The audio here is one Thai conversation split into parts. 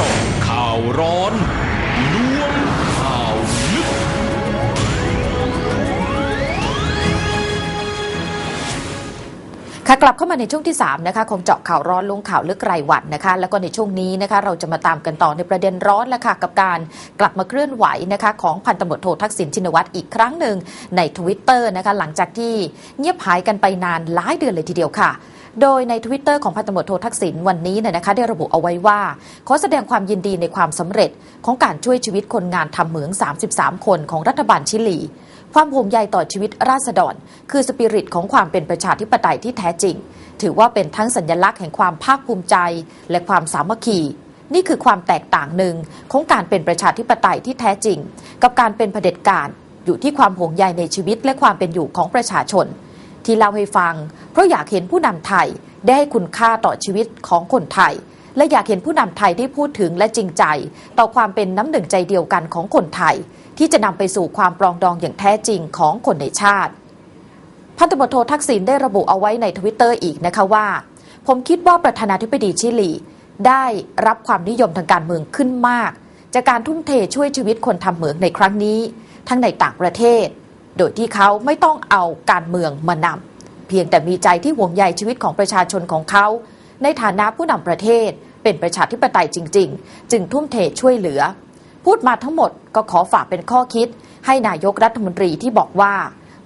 เจาะข่าวร้อนล้วงข่าวลึก ค่ะกลับเข้ามาในช่วงที่3นะคะของเจาะข่าวร้อนลงข่าวลึกรายวันนะคะ แล้วก็ในช่วงนี้นะคะ เราจะมาตามกันต่อในประเด็นร้อนแล้วค่ะกับการกลับมาเคลื่อนไหวนะคะของพันตำรวจโททักษิณชินวัตรอีกครั้งหนึ่งในทวิตเตอร์นะคะหลังจากที่เงียบหายกันไปนานหลายเดือนเลยทีเดียวค่ะ โดยในทวิตเตอร์ของพันตำรวจโททักษิณวันนี้เนี่ยนะคะได้ระบุเอาไว้ว่า ขอแสดงความยินดีในความสำเร็จของการช่วยชีวิตคนงานทำเหมือง 33 คนของรัฐบาลชิลี ความห่วงใยต่อชีวิตราษฎร คือสปิริตของความเป็นประชาธิปไตยที่แท้จริง ถือว่าเป็นทั้งสัญลักษณ์แห่งความภาคภูมิใจ และความสามัคคีนี่คือความแตกต่างหนึ่งของการเป็นประชาธิปไตยที่แท้จริง กับการเป็นเผด็จการอยู่ที่ความห่วงใยในชีวิตและความเป็นอยู่ของประชาชน ที่เล่าให้ฟัง เพราะอยากเห็นผู้นำไทยได้ให้คุณค่าต่อชีวิตของคนไทย และอยากเห็นผู้นำไทยได้พูดถึงและจริงใจ ต่อความเป็นน้ำหนึ่งใจเดียวกันของคนไทย ที่จะนำไปสู่ความปรองดองอย่างแท้จริงของคนในชาติ พันตำรวจโททักษิณได้ระบุเอาไว้ในทวิตเตอร์อีกนะคะว่า ผมคิดว่าประธานาธิบดีชิลี ได้รับความนิยมทางการเมืองขึ้นมาก จากการทุ่มเทช่วยชีวิตคนทำเหมืองในครั้งนี้ ทั้งในต่างประเทศ โดยที่เขาไม่ต้องเอาการเมืองมานำเพียงแต่มีใจที่ห่วงใยชีวิตของประชาชนของเขา ในฐานะผู้นำประเทศ เป็นประชาธิปไตยจริง ๆ จึงทุ่มเทช่วยเหลือ พูดมาทั้งหมดก็ขอฝากเป็นข้อคิด ให้นายกรัฐมนตรีที่บอกว่า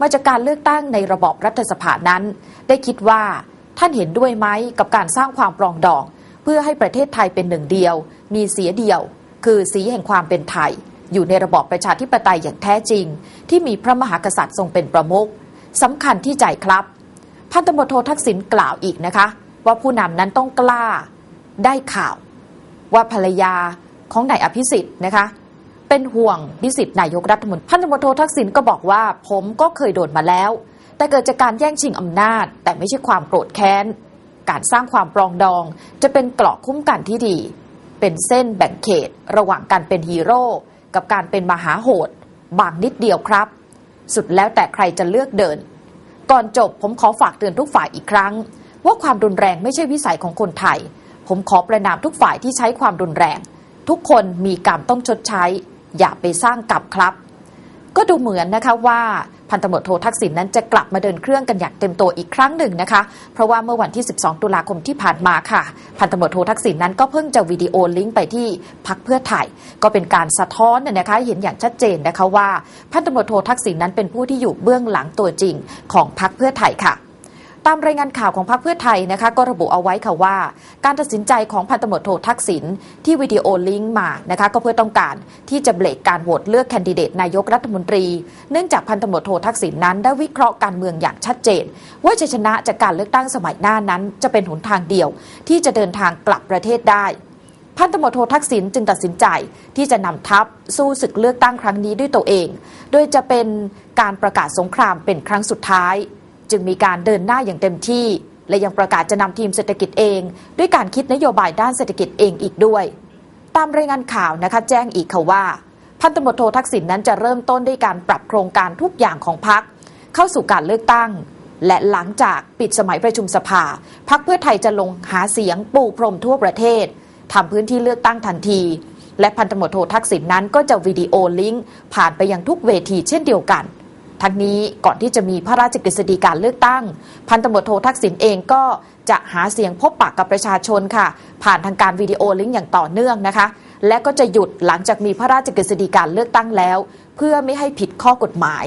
มาจากการเลือกตั้งในระบอบรัฐสภานั้น ได้คิดว่าท่านเห็นด้วยไหมกับการสร้างความปรองดอง เพื่อให้ประเทศไทยเป็นหนึ่งเดียว มีเสียเดียว คือสีแห่งความเป็นไทย อยู่ในระบอบประชาธิปไตยอย่างแท้จริง ที่มีพระมหากษัตริย์ทรงเป็นประมุขสำคัญที่ใจครับ พันตำรวจโททักษิณกล่าวอีกนะคะ ว่าผู้นำนั้นต้องกล้าได้ข่าว ว่าภรรยาของนายอภิสิทธิ์นะคะ เป็นห่วงนิสิตนายกรัฐมนตรีพันตำรวจโททักษิณก็บอกว่า ผมก็เคยโดนมาแล้ว แต่เกิดจากการแย่งชิงอำนาจ แต่ไม่ใช่ความโกรธแค้นการสร้างความปรองดอง จะเป็นเกราะคุ้มกันที่ดี เป็นเส้นแบ่งเขต ระหว่างการเป็นฮีโร่ กับการเป็นมหาโหด บางนิดเดียวครับ สุดแล้วแต่ใครจะเลือกเดิน ก่อนจบผมขอฝากเตือนทุกฝ่ายอีกครั้ง ว่าความรุนแรงไม่ใช่วิสัยของคนไทย ผมขอประนามทุกฝ่ายที่ใช้ความรุนแรง ทุกคนมีกรรมต้องชดใช้ อย่าไปสร้างกรรมครับ ก็ดูเหมือนนะคะว่า พันตำรวจโททักษิณนนั้นจะกลับมาเดินเครื่องกันอย่างเต็มตัวอีกครั้งหนึ่งนะคะ เพราะว่าเมื่อวันที่ 12 ตุลาคมที่ผ่านมาค่ะ พันตำรวจโททักษิณนนั้นก็เพิ่งจะวิดีโอลิงก์ไปที่พักเพื่อไทย ก็เป็นการสะท้อนนะคะเห็นอย่างชัดเจนนะคะว่า พันตำรวจโททักษิณนนั้นเป็นผู้ที่อยู่เบื้องหลังตัวจริงของพักเพื่อไทยค่ะ ตามรายงานข่าวของพรรคเพื่อไทยนะคะ ก็ระบุเอาไว้ค่ะว่า การตัดสินใจของพันตำรวจโททักษิณที่วิดีโอลิงก์มานะคะก็เพื่อต้องการที่จะเบรกการโหวตเลือกแคนดิเดตนายกรัฐมนตรี เนื่องจากพันตำรวจโททักษิณนั้นได้วิเคราะห์การเมืองอย่างชัดเจน ว่าชัยชนะจากการเลือกตั้งสมัยหน้านั้นจะเป็นหนทางเดียว ที่จะเดินทางกลับประเทศได้พันตำรวจโททักษิณจึงตัดสินใจที่จะนำทัพสู้ศึกเลือกตั้งครั้งนี้ด้วยตัวเอง โดยจะเป็นการประกาศสงครามเป็นครั้งสุดท้าย จึงมีการเดินหน้าอย่างเต็มที่ และยังประกาศจะนำทีมเศรษฐกิจเอง ด้วยการคิดนโยบายด้านเศรษฐกิจเองอีกด้วย ตามรายงานข่าวนะคะแจ้งอีกค่ะว่าพันตำรวจโททักษิณนนั้นจะเริ่มต้นด้วยการปรับโครงการทุกอย่างของพักเข้าสู่การเลือกตั้ง และหลังจากปิดสมัยประชุมสภาพักเพื่อไทยจะลงหาเสียงปูพรมทั่วประเทศทำพื้นที่เลือกตั้งทันที และพันตำรวจโททักษิณนนั้นก็จะวิดีโอลิงก์ผ่านไปยังทุกเวทีเช่นเดียวกัน ทั้งนี้ก่อนที่จะมีพระราชกฤษฎีการเลือกตั้ง พันตำรวจโททักษิณเองก็จะหาเสียงพบปะกกับประชาชนค่ะ ผ่านทางการวิดีโอลิงก์อย่างต่อเนื่องนะคะ และก็จะหยุดหลังจากมีพระราชกฤษฎีการเลือกตั้งแล้ว เพื่อไม่ให้ผิดข้อกฎหมาย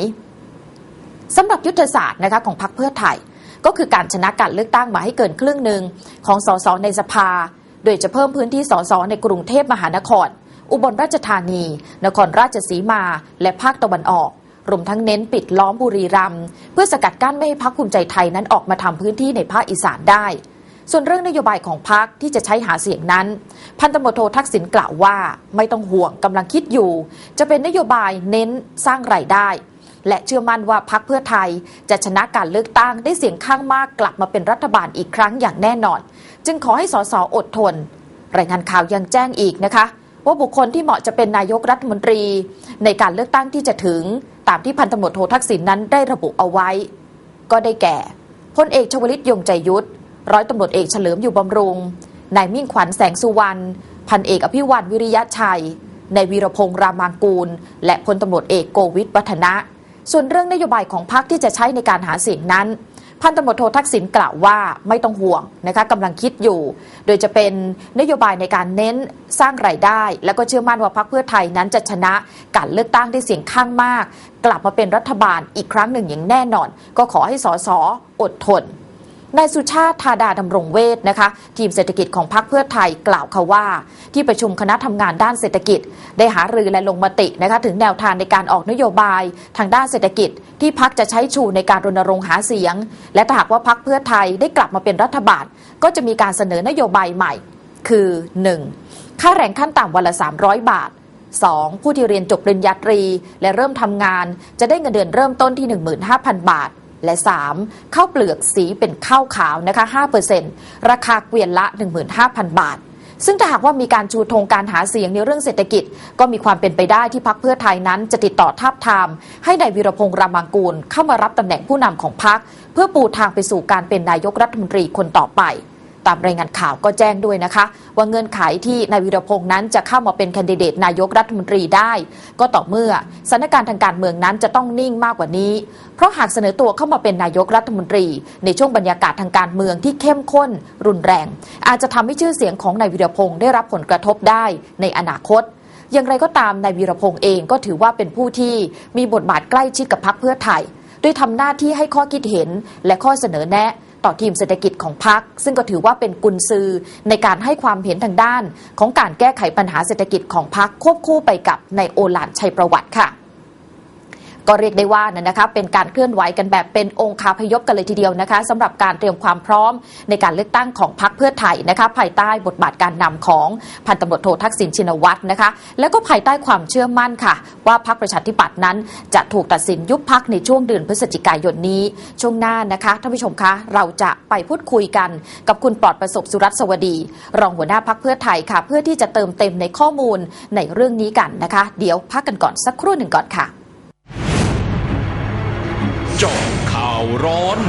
สำหรับยุทธศาสตร์นะคะของพรรคเพื่อไทย ก็คือการชนะการเลือกตั้งมาให้เกินครึ่งหนึ่งของสสในสภา โดยจะเพิ่มพื้นที่สสในกรุงเทพมหานคร อุบลราชธานี นครราชสีมา และภาคตะวันออก รวมทั้งเน้นปิดล้อมบุรีรัมย์เพื่อสกัดกั้นไม่ให้พักภูมิใจไทยนั้นออกมาทำพื้นที่ในภาคอีสานได้ ส่วนเรื่องนโยบายของพักที่จะใช้หาเสียงนั้น พันตำรวจโททักษิณกล่าวว่าไม่ต้องห่วงกำลังคิดอยู่ จะเป็นนโยบายเน้นสร้างรายได้ และเชื่อมั่นว่าพักเพื่อไทยจะชนะการเลือกตั้งได้เสียงข้างมากกลับมาเป็นรัฐบาลอีกครั้งอย่างแน่นอน จึงขอให้สสอดทน รายงานข่าวยังแจ้งอีกนะคะว่าบุคคลที่เหมาะจะเป็นนายกรัฐมนตรี ในการเลือกตั้งที่จะถึง ตามที่พันตำรวจโททักษิณนนั้นได้ระบุเอาไว้ ก็ได้แก่พลเอกชวลิตยงใจยุทธร้อยตำรวจเอกเฉลิมอยู่บำรุงนายมิ่งขวัญแสงสุวรรณพันเอกอภิวันวิริยะชัยนายวีรพงษ์รามางกูล และพลตำรวจเอกโกวิทวัฒนะ ส่วนเรื่องนโยบายของพรรคที่จะใช้ในการหาเสียงนั้น พันตำรวจโททักษิณกล่าวว่าไม่ต้องห่วงนะคะกำลังคิดอยู่ โดยจะเป็นนโยบายในการเน้นสร้างรายได้ และก็เชื่อมั่นว่าพรรคเพื่อไทยนั้นจะชนะการเลือกตั้งได้เสียงข้างมาก กลับมาเป็นรัฐบาลอีกครั้งหนึ่งอย่างแน่นอน ก็ขอให้สสอดทน นายสุชาติธาดาดำรงเวทนะคะ ทีมเศรษฐกิจของพรรคเพื่อไทยกล่าวค่ะว่า ที่ประชุมคณะทำงานด้านเศรษฐกิจ ได้หารือและลงมตินะคะถึงแนวทางในการออกนโยบาย ทางด้านเศรษฐกิจ ที่พักจะใช้ชูในการรณรงค์หาเสียง และถ้าหากว่าพักเพื่อไทยได้กลับมาเป็นรัฐบาล ก็จะมีการเสนอนโยบายใหม่ คือ 1. ค่าแรงขั้นต่ำวันละ 300 บาท 2. ผู้ที่เรียนจบปริญญาตรี และเริ่มทำงาน จะได้เงินเดือนเริ่มต้นที่ 15,000 บาท และ 3. ข้าวเปลือกสีเป็นข้าวขาวนะคะ5%ราคาเกวียนละ 15,000 บาทซึ่งถ้าหากว่ามีการชูธงการหาเสียงในเรื่องเศรษฐกิจ ก็มีความเป็นไปได้ที่พักเพื่อไทยนั้นจะติดต่อทาบทาม ให้ในายวีรพงษ์รามังกูลเข้ามารับตำแหน่งผู้นำของพัก เพื่อปูทางไปสู่การเป็นนายกรัฐมนตรีคนต่อไป ตามรายงานข่าวก็แจ้งด้วยนะคะ ว่าเงื่อนไขที่นายวีรพงษ์นั้นจะเข้ามาเป็นแคนดิเดตนายกรัฐมนตรีได้ ก็ต่อเมื่อสถานการณ์ทางการเมืองนั้นจะต้องนิ่งมากกว่านี้ เพราะหากเสนอตัวเข้ามาเป็นนายกรัฐมนตรี ในช่วงบรรยากาศทางการเมืองที่เข้มข้น รุนแรง อาจจะทำให้ชื่อเสียงของนายวีรพงษ์ได้รับผลกระทบได้ในอนาคตอย่างไรก็ตามนายวีรพงษ์เองก็ถือว่าเป็นผู้ที่มีบทบาทใกล้ชิดกับพรรคเพื่อไทย โดยทำหน้าที่ให้ข้อคิดเห็นและข้อเสนอแนะ ต่อทีมเศรษฐกิจของพรรคซึ่งก็ถือว่าเป็นกุญซือในการให้ความเห็นทางด้าน ของการแก้ไขปัญหาเศรษฐกิจของพรรคควบคู่ไปกับนายโอหลานชัยประวัติค่ะ ก็เรียกได้ว่านะคะเป็นการเคลื่อนไหวกันแบบเป็นองค์คาพยพกันเลยทีเดียวนะคะสำหรับการเตรียมความพร้อมในการเลือกตั้งของพรรคเพื่อไทยนะคะภายใต้บทบาทการนำของพันตำรวจโททักษิณชินวัตรนะคะแล้วก็ภายใต้ความเชื่อมั่นค่ะ ว่าพรรคประชาธิปัตย์นั้น จะถูกตัดสินยุบพักในช่วงเดือนพฤศจิกายนนี้ ช่วงหน้านะคะท่านผู้ชมคะเราจะไปพูดคุยกันกับคุณปลอดประสบสุรัตสวัสดี รองหัวหน้าพักเพื่อไทยค่ะ เพื่อที่จะเติมเต็มในข้อมูลในเรื่องนี้กันนะคะ เดี๋ยวพักกันก่อนสักครู่หนึ่งก่อนค่ะ ร้อน